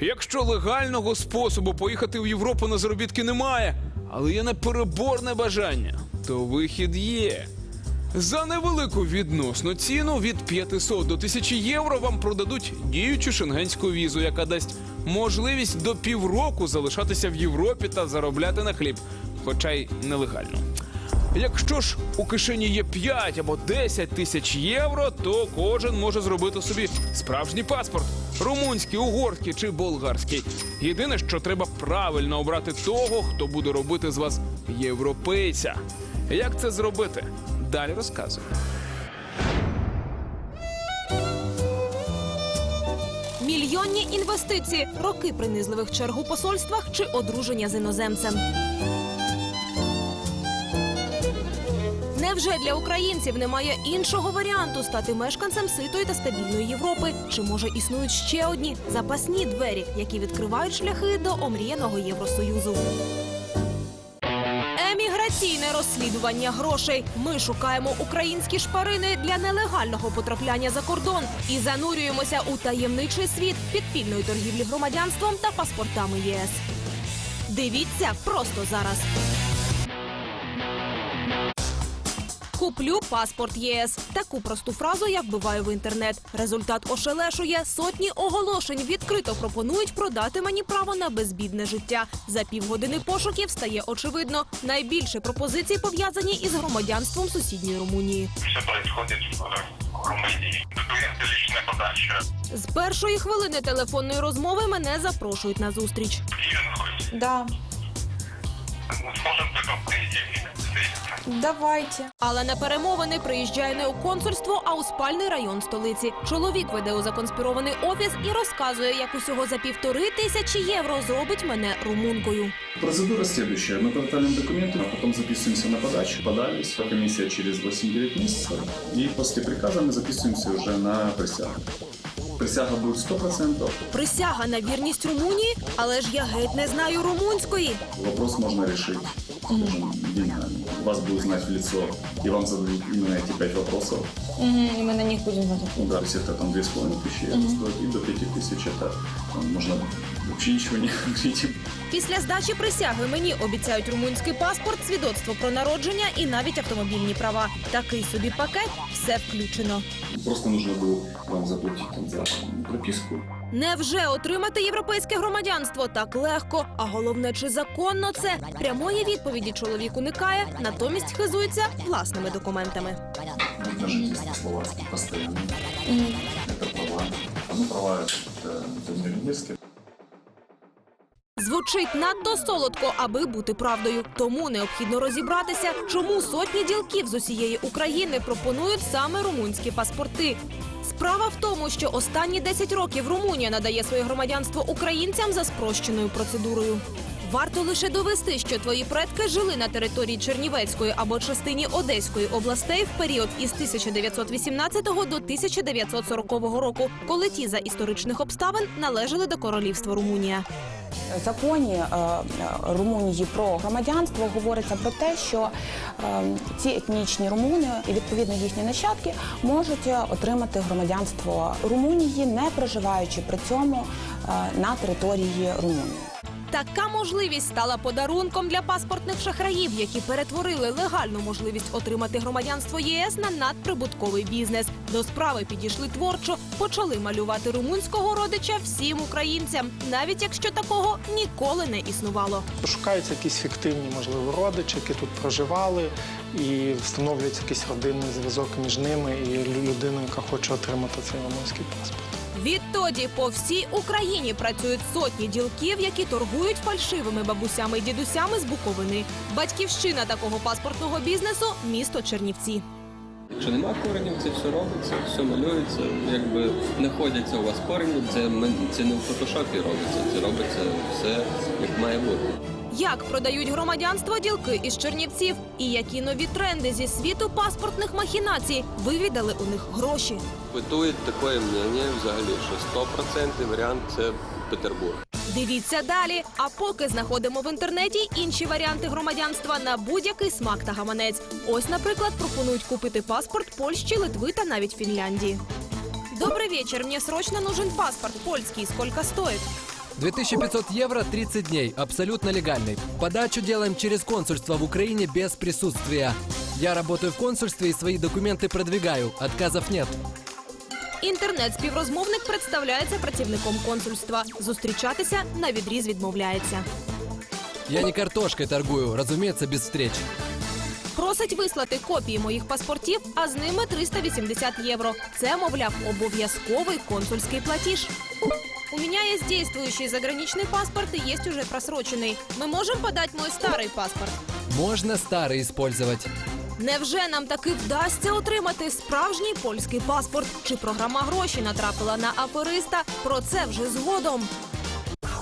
Якщо легального способу поїхати в Європу на заробітки немає, але є непереборне бажання, то вихід є. За невелику відносну ціну від 500 до 1000 євро вам продадуть діючу шенгенську візу, яка дасть можливість до півроку залишатися в Європі та заробляти на хліб, хоча й нелегально. Якщо ж у кишені є 5 або 10 тисяч євро, то кожен може зробити собі справжній паспорт румунський, угорський чи болгарський. Єдине, що треба правильно обрати того, хто буде робити з вас європейця. Як це зробити? Далі розказую. Мільйонні інвестиції, роки принизливих черг у посольствах чи одруження з іноземцем. Невже для українців немає іншого варіанту стати мешканцем ситої та стабільної Європи? Чи може існують ще одні запасні двері, які відкривають шляхи до омріяного Євросоюзу? Еміграційне розслідування грошей. Ми шукаємо українські шпарини для нелегального потрапляння за кордон і занурюємося у таємничий світ підпільної торгівлі громадянством та паспортами ЄС. Дивіться просто зараз. Куплю паспорт ЄС. Таку просту фразу я вбиваю в інтернет. Результат ошелешує. Сотні оголошень відкрито пропонують продати мені право на безбідне життя. За півгодини пошуків стає очевидно. Найбільше пропозицій пов'язані із громадянством сусідньої Румунії. все происходит в Румынии. Документы личная подача. З першої хвилини телефонної розмови мене запрошують на зустріч. В Киеве находитесь. Да, Мы давайте. Але на перемовини приїжджає не у консульство, а у спальний район столиці. Чоловік веде у законспірований офіс і розказує, як усього за півтори тисячі євро зробить мене румункою. Процедура следующая. Мы подготовим документы, а потом записываемся на подачу. Подались. Комиссия через 8-9 месяцев. И после приказа мы записываемся уже на присягу. Присяга будет 100%. Присяга на вірність Румунії, але ж я геть не знаю румунської. Вопрос можно решить. Скажем, видно, вас будут знать в лицо, и вам зададут именно эти 5 вопросов. Угу, и мы на них будем знать. Ну да, то есть это там 2,5 тысячи, это стоит, и до 5 тысяч это там, можно вообще ничего не говорить. Після здачі присяги мені обіцяють румунський паспорт, свідоцтво про народження і навіть автомобільні права. Такий собі пакет, все включено. Просто нужно было вам заплатить там, за прописку. Невже отримати європейське громадянство так легко? А головне, чи законно це прямої відповіді чоловік уникає, натомість хизується власними документами. Словацкий постоянно. Права. Ну, права землемерские. Звучить надто солодко, аби бути правдою. Тому необхідно розібратися, чому сотні ділків з усієї України пропонують саме румунські паспорти. Справа в тому, що останні 10 років Румунія надає своє громадянство українцям за спрощеною процедурою. Варто лише довести, що твої предки жили на території Чернівецької або частині Одеської областей в період із 1918 до 1940 року, коли ті за історичних обставин належали до королівства Румунія. В законі е, е, Румунії про громадянство говориться про те, що е, ці етнічні румуни і відповідно їхні нащадки можуть отримати громадянство Румунії, не проживаючи при цьому на території Румунії. Така можливість стала подарунком для паспортних шахраїв, які перетворили легальну можливість отримати громадянство ЄС на надприбутковий бізнес. До справи підійшли творчо, почали малювати румунського родича всім українцям, навіть якщо такого ніколи не існувало. Шукаються якісь фіктивні, можливо, родичі, які тут проживали, і встановлюється якийсь родинний зв'язок між ними і людиною, яка хоче отримати цей румунський паспорт. Відтоді по всій Україні працюють сотні ділків, які торгують фальшивими бабусями і дідусями з Буковини. Батьківщина такого паспортного бізнесу місто Чернівці. Якщо нема коренів, це все робиться, все малюється. Якби знаходяться у вас корені, це, це не в фотошопі робиться, це робиться все як має бути. Як продають громадянство ділки із Чернівців, і які нові тренди зі світу паспортних махінацій вивідали у них гроші. Битує таке мнення взагалі, що 100% варіант це Петербург. Дивіться далі. А поки знаходимо в інтернеті інші варіанти громадянства на будь-який смак та гаманець. Ось, наприклад, пропонують купити паспорт Польщі, Литви та навіть Фінляндії. Добрый вечер, мне срочно нужен паспорт польский. Сколько стоит? 2500 евро 30 дней, абсолютно легальный. Подачу делаем через консульство в Украине без присутствия. Я работаю в консульстве и свои документы продвигаю. Отказов нет. Інтернет-співрозмовник представляється працівником консульства. Зустрічатися на відріз відмовляється. Я не картошкой торгую, разумеется, без встреч. Просить вислати копії моїх паспортів, а з ними 380 євро. Це, мовляв, обов'язковий консульський платіж. У меня есть действующий заграничный паспорт и есть уже просроченный. Мы можем подать мой старый паспорт? Можно старый использовать. Невже нам таки вдасться отримати справжній польський паспорт? Чи програма гроші натрапила на афериста? Про це вже згодом.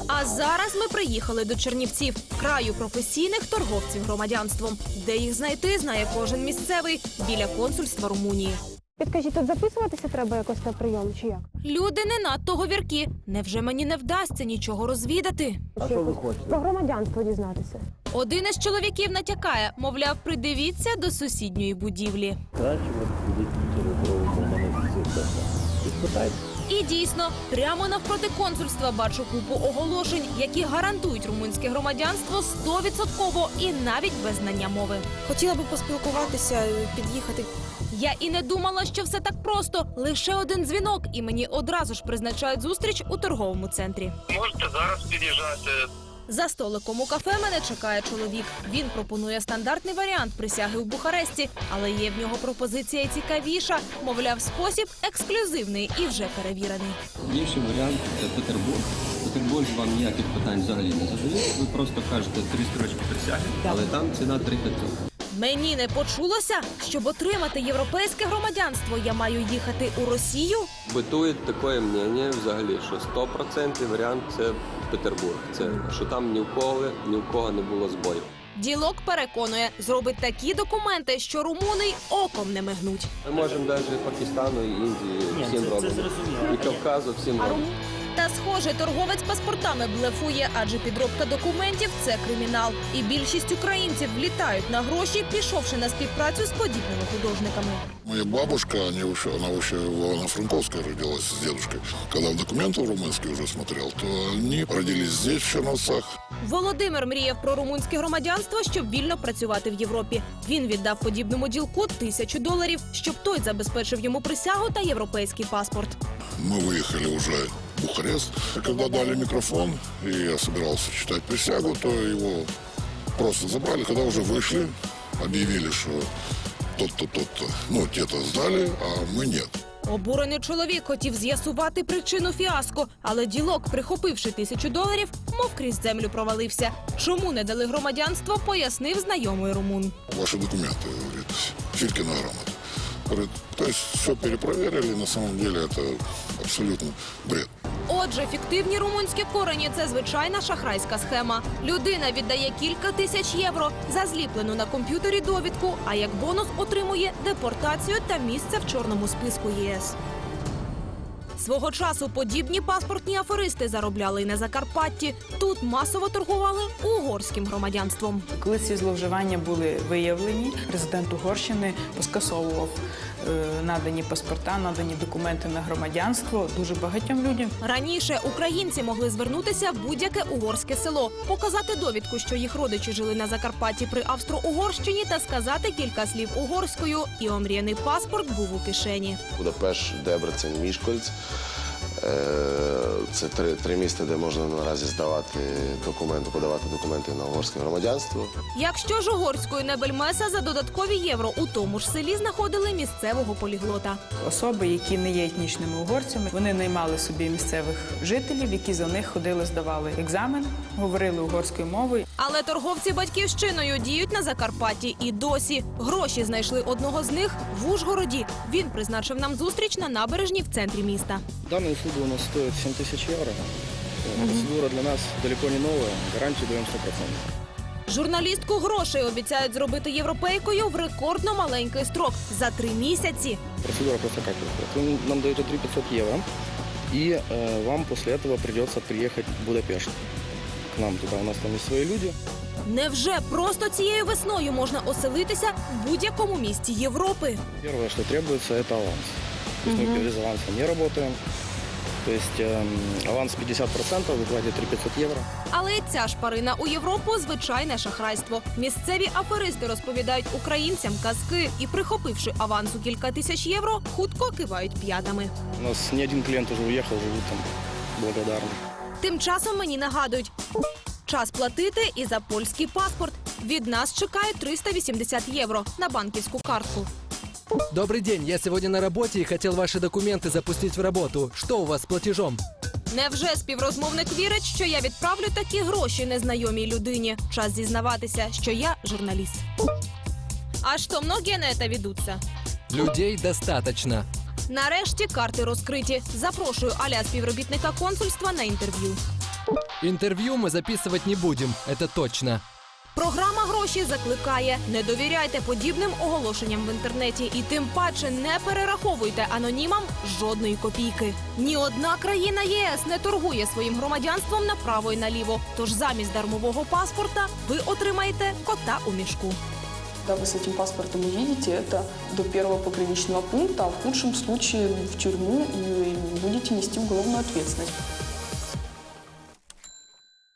А зараз ми приїхали до Чернівців, краю професійних торговців громадянством. Де їх знайти, знає кожен місцевий біля консульства Румунії. Підкажіть, тут записуватися треба якось на прийом чи як? Люди не надто говіркі. Невже мені не вдасться нічого розвідати? А що ви хочете? Про громадянство дізнатися. Один із чоловіків натякає, мовляв, придивіться до сусідньої будівлі. І дійсно, прямо навпроти консульства бачу купу оголошень, які гарантують румунське громадянство стовідсотково і навіть без знання мови. Хотіла би поспілкуватися, під'їхати. Я і не думала, що все так просто. Лише один дзвінок, і мені одразу ж призначають зустріч у торговому центрі. Можете зараз під'їжджати. За столиком у кафе мене чекає чоловік. Він пропонує стандартний варіант присяги в Бухаресті, але є в нього пропозиція цікавіша. Мовляв, спосіб ексклюзивний і вже перевірений. Більший варіант це Петербург. Петербург вам ніяких питань взагалі не задає. Ви просто кажете три строчки присяги, але там ціна 3500. Мені не почулося, щоб отримати європейське громадянство. Я маю їхати у Росію. Битує таке мнення взагалі, що 100% варіант це Петербург. Це що там ні в кого, ні в кого не було збою. Ділок переконує, зробить такі документи, що румуни й оком не мигнуть. Ми можемо навіть Пакистану і Індії всім робимо. І Кавказу всім робимо. Та схоже, торговець паспортами блефує, адже підробка документів це кримінал. І більшість українців влітають на гроші, пішовши на співпрацю з подібними художниками. Моя бабушка, они вообще, она вообще в Ивано-Франковской родилась с дедушкой. Когда в документы румынские уже смотрел, то они родились здесь, в Черновцах. Володимир мріяв про румунське громадянство, щоб вільно працювати в Європі. Він віддав подібному ділку тисячу доларів, щоб той забезпечив йому присягу та європейський паспорт. Мы выехали уже в Бухарест. И Когда дали микрофон, и я собирался читать присягу, то его просто забрали. Когда уже вышли, объявили, что тот-то, тот-то, ну, те-то сдали, а мы нет. Обурений чоловік хотів з'ясувати причину фіаско, але ділок, прихопивши тисячу доларів, мов крізь землю провалився. Чому не дали громадянство, пояснив знайомий румун. Ваши документы, говорит, Филькина грамота. Говорит, то есть все перепроверили, на самом деле это абсолютно бред. Отже, фіктивні румунські корені це звичайна шахрайська схема. Людина віддає кілька тисяч євро за зліплену на комп'ютері довідку, а як бонус отримує депортацію та місце в чорному списку ЄС. Свого часу подібні паспортні аферисти заробляли і на Закарпатті. Тут масово торгували угорським громадянством. Коли ці зловживання були виявлені, президент Угорщини поскасовував надані паспорта, надані документи на громадянство дуже багатьом людям. Раніше українці могли звернутися в будь-яке угорське село, показати довідку, що їх родичі жили на Закарпатті при Австро-Угорщині, та сказати кілька слів угорською, і омріяний паспорт був у кишені. Будапешт, Дебрецен, Мішкольц. Е, Це три, три міста, де можна наразі здавати документи, подавати документи на угорське громадянство. Якщо ж угорською не бельмеса за додаткові євро у тому ж селі знаходили місцевого поліглота. Особи, які не є етнічними угорцями, вони наймали собі місцевих жителів, які за них ходили, здавали екзамен, говорили угорською мовою. Але торговці батьківщиною діють на Закарпатті і досі. Гроші знайшли одного з них в Ужгороді. Він призначив нам зустріч на набережні в центрі міста. Данная услуга у нас стоит 7 тысяч евро. Процедура для нас далеко не новая, гарантию даем 100%. Журналістку грошей обіцяють зробити європейкою в рекордно маленький строк за три місяці. Процедура просто как происходит. Вы нам даете 3 500 евро, и э, вам после этого придется приехать в Будапешт. К нам туда, у нас там есть свои люди. Невже просто цією весною можна оселитися в будь-якому місті Європи? Первое, что требуется, это аванс. То есть мы без аванса не работаем. То есть эм, аванс 50%, вы платите 3500 евро. Але й ця шпарина у Європу звичайне шахрайство. Місцеві аферисти розповідають українцям казки і, прихопивши авансу кілька тисяч євро, хутко кивають п'ятами. У нас не один клиент уже уехал, живут там благодарны. Тим часом мені нагадують. Час платити і за польський паспорт. Від нас чекає 380 євро на банківську картку. Добрый день, я сегодня на работе и хотел ваши документы запустить в работу. Что у вас с платежом? Невже співрозмовник вірить, що я відправлю такі гроші незнайомій людині? Час зізнаватися, що я журналіст. А що, многі на це ведуться? Людей достаточно. Нарешті карти розкриті. Запрошую аля співробітника консульства на інтерв'ю. Интервью мы записывать не будем, это точно. Програма гроші закликає: не довіряйте подібним оголошенням в інтернеті і тим паче не перераховуйте анонімам жодної копійки. Ні одна країна ЄС не торгує своїм громадянством направо і наліво. Тож замість дармового паспорта ви отримаєте кота у мішку. Когда вы с этим паспортом уедете, это до первого пограничного пункта, а в худшем случае в тюрьму и будете нести уголовную ответственность.